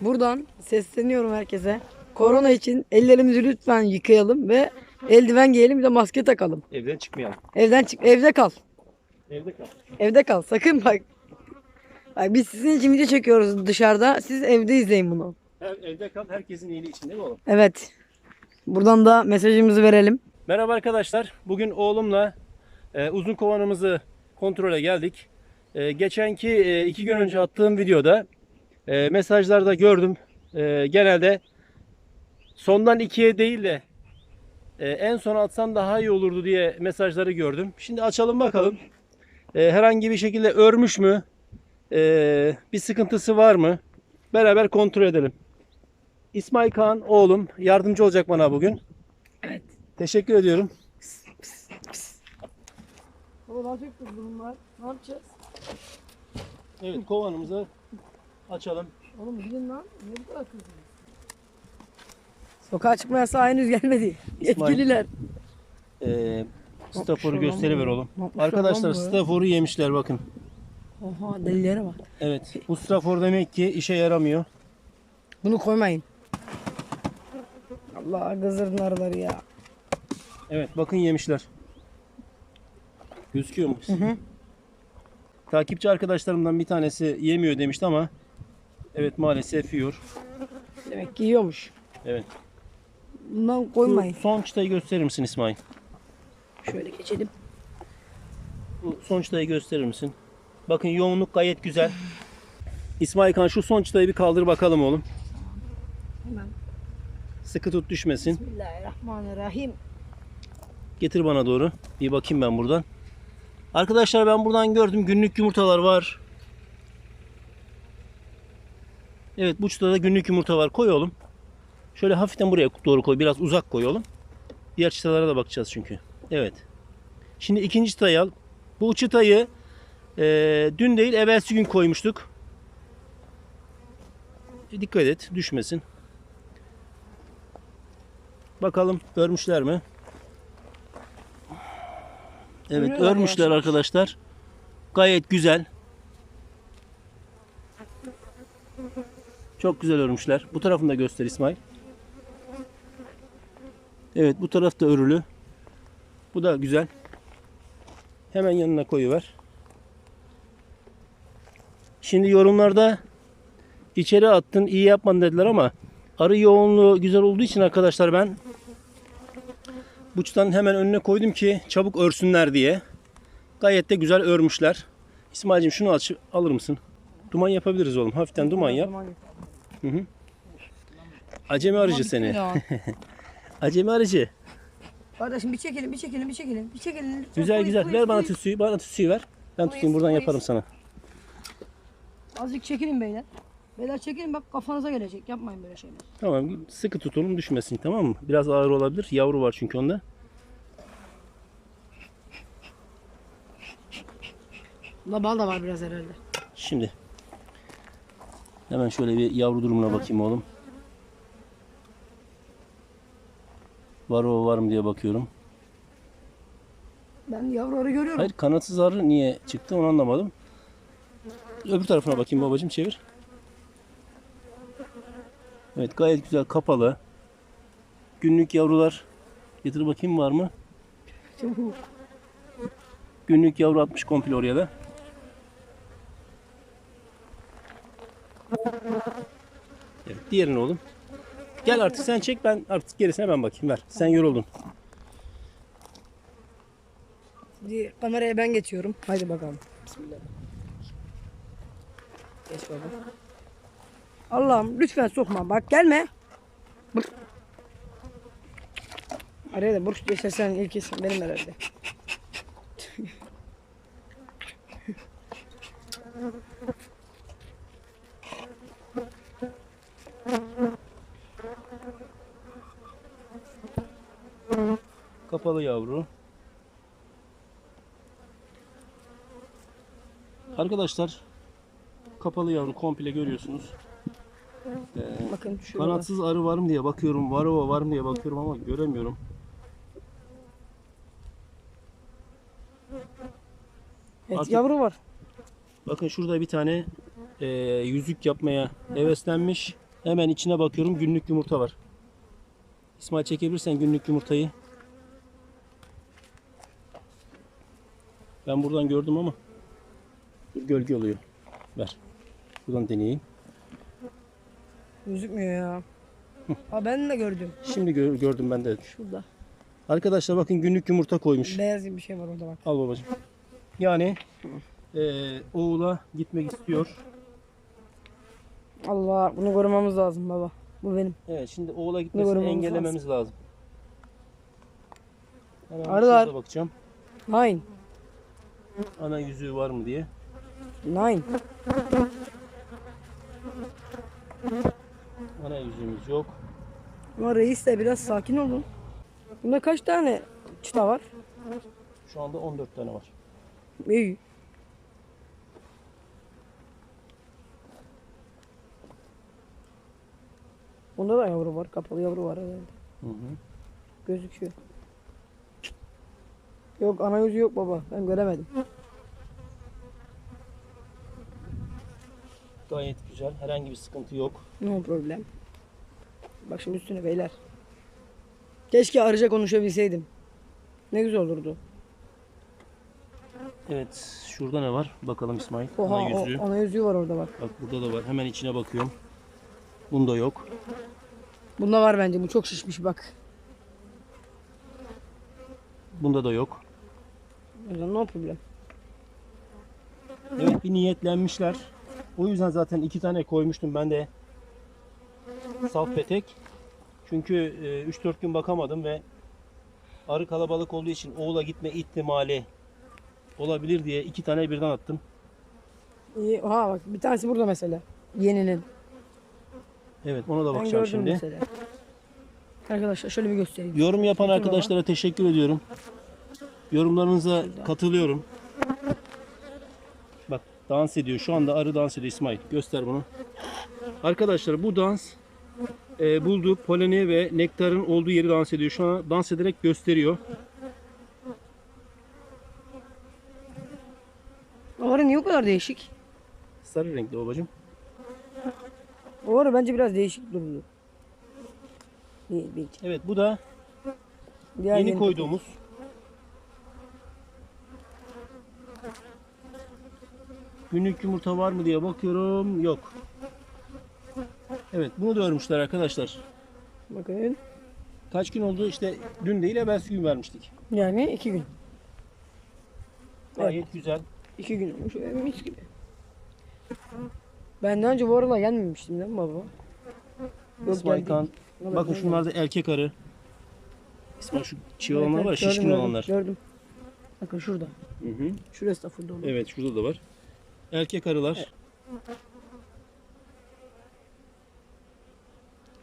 Buradan sesleniyorum herkese. Korona için ellerimizi lütfen yıkayalım ve eldiven giyelim bir de maske takalım. Evden çıkmayalım. Evden çık, evde kal. Evde kal. Evde kal. Sakın bak. Bak biz sizin için video çekiyoruz dışarıda. Siz evde izleyin bunu. Her, evde kal. Herkesin iyiliği için değil mi oğlum? Evet. Buradan da mesajımızı verelim. Merhaba arkadaşlar. Bugün oğlumla e, uzun kovanımızı kontrole geldik. E, geçenki e, iki gün önce attığım videoda e, mesajlarda gördüm. E, genelde sondan ikiye değil de e, en son atsan daha iyi olurdu diye mesajları gördüm. Şimdi açalım bakalım. E, herhangi bir şekilde örmüş mü? E, bir sıkıntısı var mı? Beraber kontrol edelim. İsmail Kaan oğlum yardımcı olacak bana bugün. Evet. Teşekkür ediyorum. Çok bunlar. Ne yapacağız? Evet kovanımızı açalım. Oğlum gidin lan. Ne bu kadar kızdınız? Sokağa çıkma yasağı henüz gelmedi. İsmail. Yetkililer. Ee, staforu gösteriver oğlum. Yapmış Arkadaşlar olan bu ya. staforu yemişler bakın. Oha delilere bak. Evet bu stafor demek ki işe yaramıyor. Bunu koymayın. Allah gızırdın arıları ya. Evet bakın yemişler. Gözüküyor mu? hı. Takipçi arkadaşlarımdan bir tanesi yemiyor demişti ama evet maalesef yiyor. Demek ki yiyormuş. Evet. Bundan koymayın. son çıtayı gösterir misin İsmail? Şöyle geçelim. Bu son çıtayı gösterir misin? Bakın yoğunluk gayet güzel. İsmail Kan şu son çıtayı bir kaldır bakalım oğlum. Hemen. Sıkı tut düşmesin. Bismillahirrahmanirrahim. Getir bana doğru. Bir bakayım ben buradan. Arkadaşlar ben buradan gördüm günlük yumurtalar var. Evet bu çıtada günlük yumurta var. Koy oğlum. Şöyle hafiften buraya doğru koy. Biraz uzak koy oğlum. Diğer çıtalara da bakacağız çünkü. Evet. Şimdi ikinci çıtayı al. Bu çıtayı eee, dün değil evvelsi gün koymuştuk. E, Dikkat et düşmesin. Bakalım görmüşler mi? Evet örmüşler arkadaşlar. Gayet güzel. Çok güzel örmüşler. Bu tarafını da göster İsmail. Evet bu taraf da örülü. Bu da güzel. Hemen yanına koyuver. Şimdi yorumlarda içeri attın iyi yapmadın dediler ama arı yoğunluğu güzel olduğu için arkadaşlar ben Buçtan hemen önüne koydum ki çabuk örsünler diye. Gayet de güzel örmüşler. İsmail'cim şunu alır mısın? Duman yapabiliriz oğlum. Hafiften duman yap. Acemi arıcı seni. Acemi arıcı. Kardeşim bir çekelim, bir çekelim, bir çekelim, bir çekelim. Lütfen Güzel koy, güzel. koy, Ver bana koy. tütsüyü. Bana tütsüyü ver. Ben tutayım buradan koy. yaparım sana. Azıcık çekilin beyler. Beyler çekilin bak kafanıza gelecek. Yapmayın böyle şeyler. Tamam sıkı tutalım düşmesin tamam mı? Biraz ağır olabilir. Yavru var çünkü onda. Bunda bal da var biraz herhalde. Şimdi hemen şöyle bir yavru durumuna bakayım oğlum. Var o var mı diye bakıyorum. Ben yavruları görüyorum. Hayır kanatsız arı niye çıktı onu anlamadım. Öbür tarafına bakayım babacığım çevir. Evet gayet güzel kapalı. Günlük yavrular. Getir bakayım var mı? Günlük yavru atmış komple oraya da. Evet diğerini oğlum. Gel artık sen çek ben artık gerisine ben bakayım ver. Sen yoruldun. Şimdi kameraya ben geçiyorum. Haydi bakalım. Bismillah. Geç baba. Allah'ım lütfen sokma. Bak gelme. Bak. Araya da burç geçse sen ilk isim benim herhalde. Kapalı yavru. Arkadaşlar kapalı yavru komple görüyorsunuz. Bakın şurada. Kanatsız arı var mı diye bakıyorum. Var o var mı diye bakıyorum ama göremiyorum. Evet, Artık- yavru var. Bakın şurada bir tane e, yüzük yapmaya heveslenmiş. Hemen içine bakıyorum günlük yumurta var. İsmail çekebilirsen günlük yumurtayı. Ben buradan gördüm ama gölge oluyor. Ver. Buradan deneyeyim. Gözükmüyor ya. Aa ben de gördüm. Şimdi gör- gördüm ben de. Şurada. Arkadaşlar bakın günlük yumurta koymuş. Beyaz gibi bir şey var orada bak. Al babacığım. Yani eee oğula gitmek istiyor. Allah bunu korumamız lazım baba. Bu benim. Evet şimdi oğula gitmesini korumamız engellememiz lazım. Hemen Arılar. şurada bakacağım. Nine. Ana yüzüğü var mı diye. Nine. Ana yüzüğümüz yok. Ama reis de biraz sakin olun. Bunda kaç tane çıta var? Şu anda 14 tane var. İyi. Bunda da yavru var. Kapalı yavru var herhalde. Hı hı. Gözüküyor. Yok ana yüzü yok baba. Ben göremedim. Gayet güzel. Herhangi bir sıkıntı yok. No problem. Bak şimdi üstüne beyler. Keşke arıca konuşabilseydim. Ne güzel olurdu. Evet. Şurada ne var? Bakalım İsmail. Oha ana yüzüğü. o ana yüzüğü var orada bak. Bak burada da var. Hemen içine bakıyorum. Bunda yok. Bunda var bence. Bu çok şişmiş bak. Bunda da yok. Yüzden no problem. Evet bir niyetlenmişler. O yüzden zaten iki tane koymuştum ben de. Saf petek. Çünkü 3-4 gün bakamadım ve arı kalabalık olduğu için oğula gitme ihtimali olabilir diye iki tane birden attım. İyi. Oha bak bir tanesi burada mesela. Yeninin. Evet ona da Ben bakacağım gördüm şimdi. mesela. Arkadaşlar şöyle bir göstereyim. Yorum yapan Peki arkadaşlara teşekkür ediyorum. Yorumlarınıza katılıyorum. Bak dans ediyor. Şu anda arı dans ediyor İsmail. Göster bunu. Arkadaşlar bu dans e, bulduğu poleni ve nektarın olduğu yeri dans ediyor. Şu an dans ederek gösteriyor. O arı niye o kadar değişik? Sarı renkli babacığım. O arı bence biraz değişik durdu. Değil, değil. Evet bu da Diğer yeni yeni koyduğumuz. Günlük yumurta var mı diye bakıyorum. Yok. Evet bunu da örmüşler arkadaşlar. Bakın. Kaç gün oldu? İşte dün değil evvelsi gün vermiştik. Yani iki gün. Gayet güzel. İki gün olmuş. Ee, Mis gibi. Ben daha önce bu arada gelmemiştim değil mi baba? Yok İsmail geldik. Evet, Bakın evet. şunlar da erkek arı. İsmail şu çiğ Evet, olanlar evet, var, gördüm, şişkin gördüm, olanlar. Gördüm. Bakın şurada. Hı hı. Şurası da full dolu. Evet, şurada da var. Erkek arılar.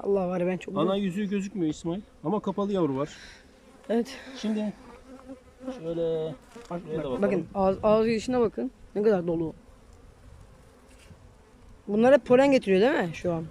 Allah var ya ben çok Ana yüzüğü gözükmüyor İsmail. Ama kapalı yavru var. Evet. Şimdi şöyle Şuraya da bakalım. bakın ağız, ağız girişine bakın. Ne kadar dolu. Bunlar hep polen getiriyor değil mi şu an?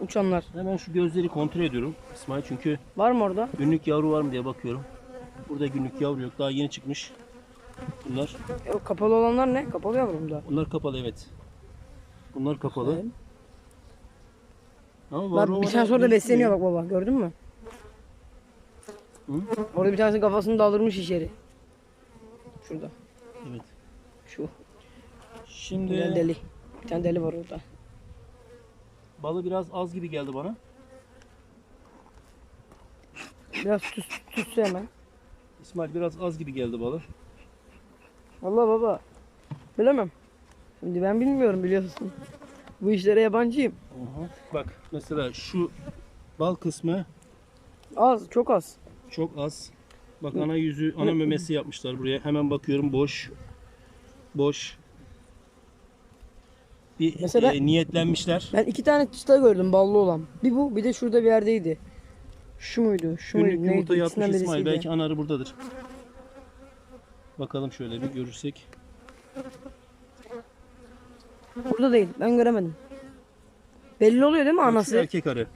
Uçanlar. hemen şu gözleri kontrol ediyorum İsmail çünkü Var mı orada? günlük yavru var mı diye bakıyorum. Burada günlük yavru yok. Daha yeni çıkmış. Bunlar. E, o kapalı olanlar ne? Kapalı yavrum da. Bunlar kapalı evet. Bunlar kapalı. Ama Bak varroa bir da tane sonra besleniyor bak baba. Gördün mü? Hı? Orada bir tanesi kafasını daldırmış içeri. Şurada. Evet. Şu. Şimdi deli. Bir tane deli var orada. balı biraz az gibi geldi bana. Biraz tüs, tüssü hemen. İsmail biraz az gibi geldi balı. Vallahi baba. Bilemem. Şimdi ben bilmiyorum biliyorsun. Bu işlere yabancıyım. Bak mesela şu bal kısmı Az, çok az. çok az. Bak ana yüzü, ana memesi yapmışlar buraya. Hemen bakıyorum boş. Boş. Bir Mesela- e, niyetlenmişler. Ben iki tane çıta gördüm ballı olan. Bir bu, bir de şurada bir yerdeydi. Şu muydu? Şu Günlük muydu? yumurta Neydi? yapmış İkisinden İsmail. birisiydi. Belki ana arı buradadır. Bakalım şöyle bir görürsek. Burada değil. Ben göremedim. Belli oluyor değil mi şu anası? erkek arı.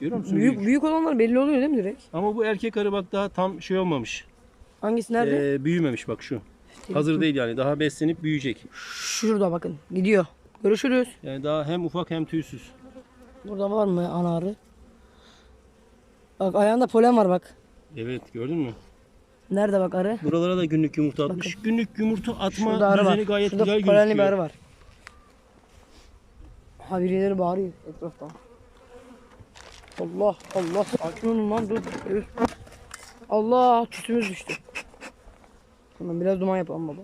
Görüyor musun? Büyük, Büyük. büyük olanlar belli oluyor değil mi direkt? Ama bu erkek arı bak daha tam şey olmamış. Hangisi nerede? Ee, büyümemiş bak şu. Hazır değil yani. Daha beslenip büyüyecek. Şurada bakın. Gidiyor. Görüşürüz. Yani daha hem ufak hem tüysüz. Burada var mı ana arı? Bak ayağında polen var bak. Evet gördün mü? Nerede bak arı? Buralara da günlük yumurta atmış. Günlük yumurta atma Şurada arı var. düzeni gayet Şurada güzel polenli bir gözüküyor. arı var. Ha birileri bağırıyor etrafta. Allah Allah sakin olun lan dur. Dur. Allah tütümüz düştü. Tamam biraz duman yapalım baba.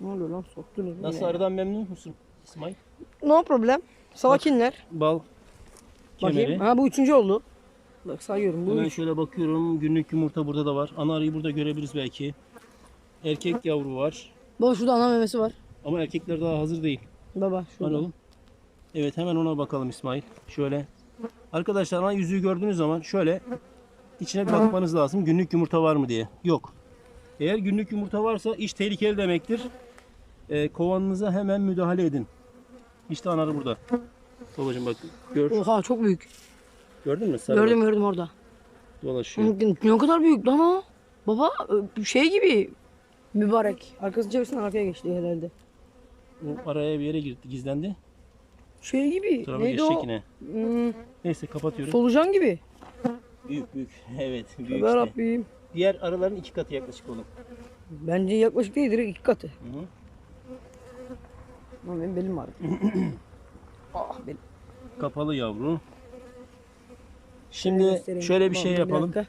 Ne oluyor lan soktunuz Nasıl yine. arıdan memnun musun İsmail? No problem. Sakinler. Bal kemeri. Bakayım. Ha bu üçüncü oldu. Bak sayıyorum. Bu Hemen üç. şöyle bakıyorum. Günlük yumurta burada da var. Ana arıyı burada görebiliriz belki. Erkek yavru var. Baba şurada ana memesi var. Ama erkekler daha hazır değil. Baba Hani şurada. oğlum? Evet hemen ona bakalım İsmail. Şöyle. Arkadaşlar ana yüzüğü gördüğünüz zaman şöyle içine bir bakmanız lazım. Günlük yumurta var mı diye. Yok. Eğer günlük yumurta varsa iş tehlikeli demektir. Ee, kovanınıza hemen müdahale edin. İşte ana arı burada. Babacım bak gör. Oha çok büyük. Gördün mü? Sarı Gördüm gördüm orada. dolaşıyor. Ne kadar büyük lan o. Baba ö- şey gibi. Mübarek. Arkasını çevirsin arkaya geçti herhalde. O araya bir yere girdi, gizlendi. Şey gibi. Tarafa Neydi o? yine. Hmm, Neyse kapatıyorum. solucan gibi. Büyük büyük. Evet büyük Tövbe işte. Rabbim. Diğer arıların iki katı yaklaşık oğlum. Bence yaklaşık değildir iki katı. Hı hı. Lan benim belim ağrıyor. ah benim. Kapalı yavru. Şimdi göstereyim. şöyle bir şey yapalım. dakika.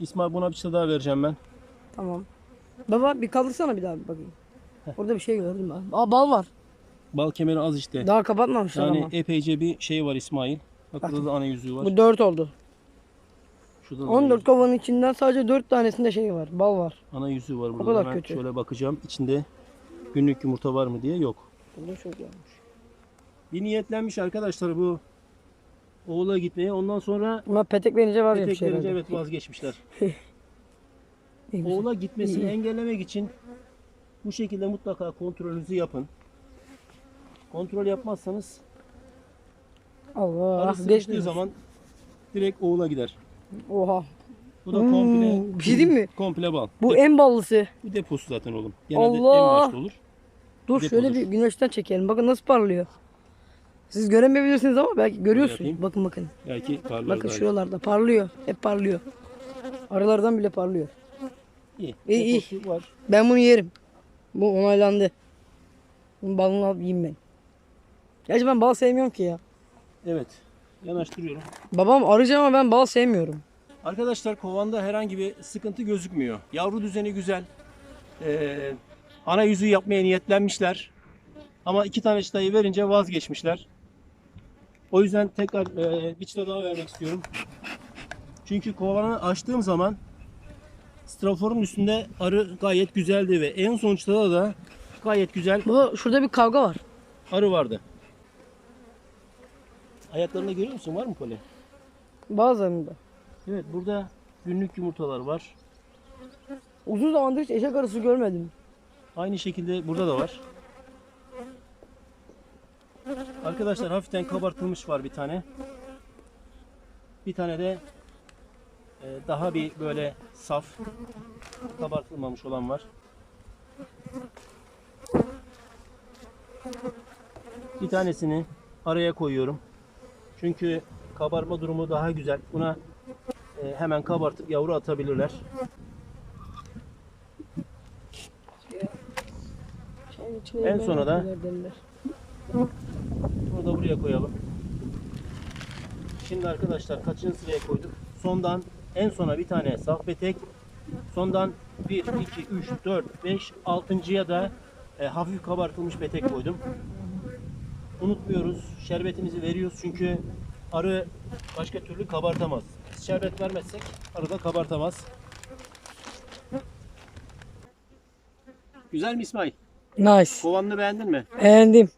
İsmail buna bir çıta daha vereceğim ben. Tamam. Baba bir kaldırsana bir daha bir bakayım. Orada bir şey gördüm ben. Aa bal var. Bal kemeri az işte. Daha kapatmamışlar Yani ama. epeyce bir şey var İsmail. Bak burada da ana yüzüğü var. Bu 4 oldu. Şurada da 14 kovanın içinden sadece 4 tanesinde şey var. Bal var. ana yüzüğü var burada. kadar Hemen kötü. Şöyle bakacağım. İçinde günlük yumurta var mı diye yok. Burada çok yanmış. Bir niyetlenmiş arkadaşlar bu oğula gitmeye. Ondan sonra Ama petek verince var ya bir petek şey verince herhalde. evet vazgeçmişler. İyi güzel. Oğula gitmesini engellemek için bu şekilde mutlaka kontrolünüzü yapın. Kontrol yapmazsanız Allah. arı geçmiyor. sıkıştığı zaman direkt oğula gider. Oha. Bu da komple Hmm, bir şey diyeyim mi? komple bal. Bu Dep- en ballısı. bu deposu zaten oğlum. Genelde Allah! en başta olur. Dur Depodur. şöyle bir güneşten çekelim. Bakın nasıl parlıyor. Siz göremeyebilirsiniz ama belki görüyorsunuz. yapayım. Bakın bakın. Belki parlar Bakın daha iyi. şuralarda parlıyor. Hep parlıyor. Arılardan bile parlıyor. İyi. İyi, iyi. Deposu var. Ben bunu yerim. Bu onaylandı. Bunun balını alıp yiyeyim ben. Gerçi ben bal sevmiyorum ki ya. Evet. Yanaştırıyorum. Babam arıcı ama ben bal sevmiyorum. Arkadaşlar kovanda herhangi bir sıkıntı gözükmüyor. Yavru düzeni güzel. Ee, ana yüzüğü yapmaya niyetlenmişler. Ama iki tane çıtayı verince vazgeçmişler. O yüzden tekrar e, bir çıta daha vermek istiyorum. Çünkü kovanı açtığım zaman straforun üstünde arı gayet güzeldi ve en son çıtada da gayet güzel Baba şurada bir kavga var. arı vardı. Ayaklarında görüyor musun? Var mı kole? Bazılarında. Evet burada günlük yumurtalar var. Uzun zamandır hiç eşek arısı görmedim. Aynı şekilde burada da var. Arkadaşlar hafiften kabartılmış var bir tane. Bir tane de e, daha bir böyle saf kabartılmamış olan var. Bir tanesini araya koyuyorum. Çünkü kabarma durumu daha güzel. Buna e, hemen kabartıp yavru atabilirler. En sona da- Bunu da buraya koyalım. Şimdi arkadaşlar kaçıncı sıraya koyduk? Sondan en sona bir tane saf petek. Sondan 1, 2, 3, 4, 5, 6.ya da e, hafif kabartılmış petek koydum. Unutmuyoruz. Şerbetimizi veriyoruz çünkü arı başka türlü kabartamaz. Biz şerbet vermezsek arı da kabartamaz. Güzel mi İsmail? Nice. Kovanını beğendin mi? Beğendim.